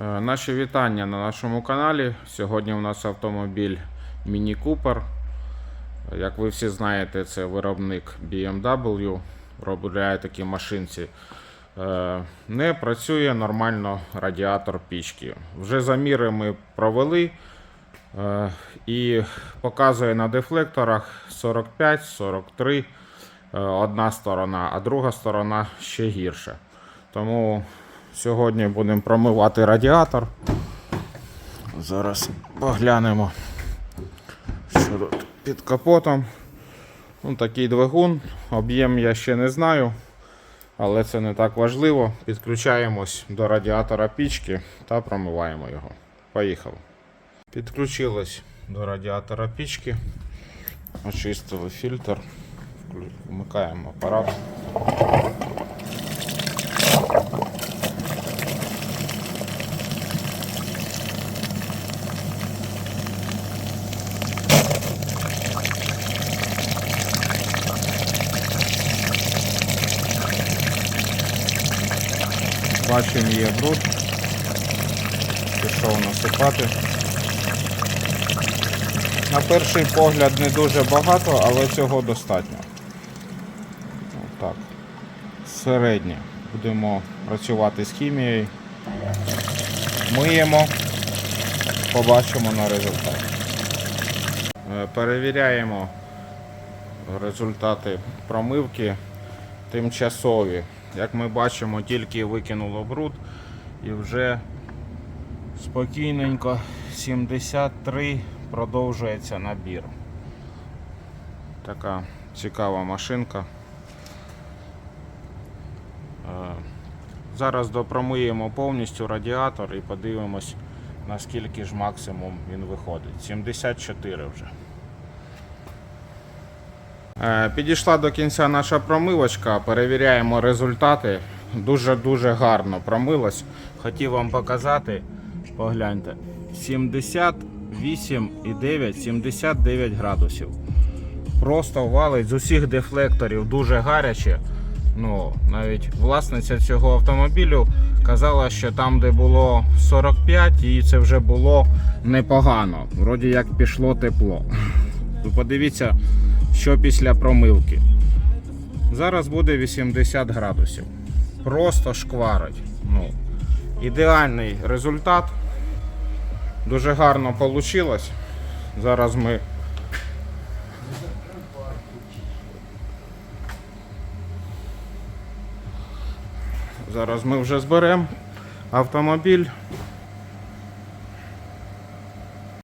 Е, Наші вітання на нашому каналі. Сьогодні у нас автомобіль Міні Cooper. Як ви всі знаєте, це виробник BMW, виробляє такі машинці. Е, Не працює нормально радіатор пічки. Вже заміри ми провели е, і показує на дефлекторах 45-43 е, одна сторона, а друга сторона ще гірше. Тому сьогодні будемо промивати радіатор. Зараз поглянемо, що тут під капотом. Ну, такий двигун. Об'єм я ще не знаю, але це не так важливо. Підключаємось до радіатора пічки та промиваємо його. Поїхали. Підключилось до радіатора пічки. Очистили фільтр. Вмикаємо апарат. Бачимо, є бруд. Пішов насипати. На перший погляд не дуже багато, але цього достатньо. Так. Середнє. Будемо працювати з хімією. Миємо, побачимо на результат. Е, Перевіряємо результати промивки тимчасові. Як ми бачимо, тільки викинуло бруд і вже спокійненько 73 продовжується набір. Така цікава машинка. Е, Зараз допромиємо повністю радіатор і подивимось, наскільки ж максимум він виходить. 74 вже. Е, Підійшла до кінця наша промивочка, перевіряємо результати. Дуже-дуже гарно промилась. Хотів вам показати. Погляньте. 78,9, 79 градусів. Просто валить з усіх дефлекторів дуже гаряче. Ну, навіть власниця цього автомобілю казала, що там, де було 45, їй це вже було непогано. Вроді як пішло тепло. Подивіться, що після промивки. Зараз буде 80 градусів. Просто шкварить. Ну, ідеальний результат. Дуже гарно вийшло. Зараз ми. Зараз ми вже зберемо автомобіль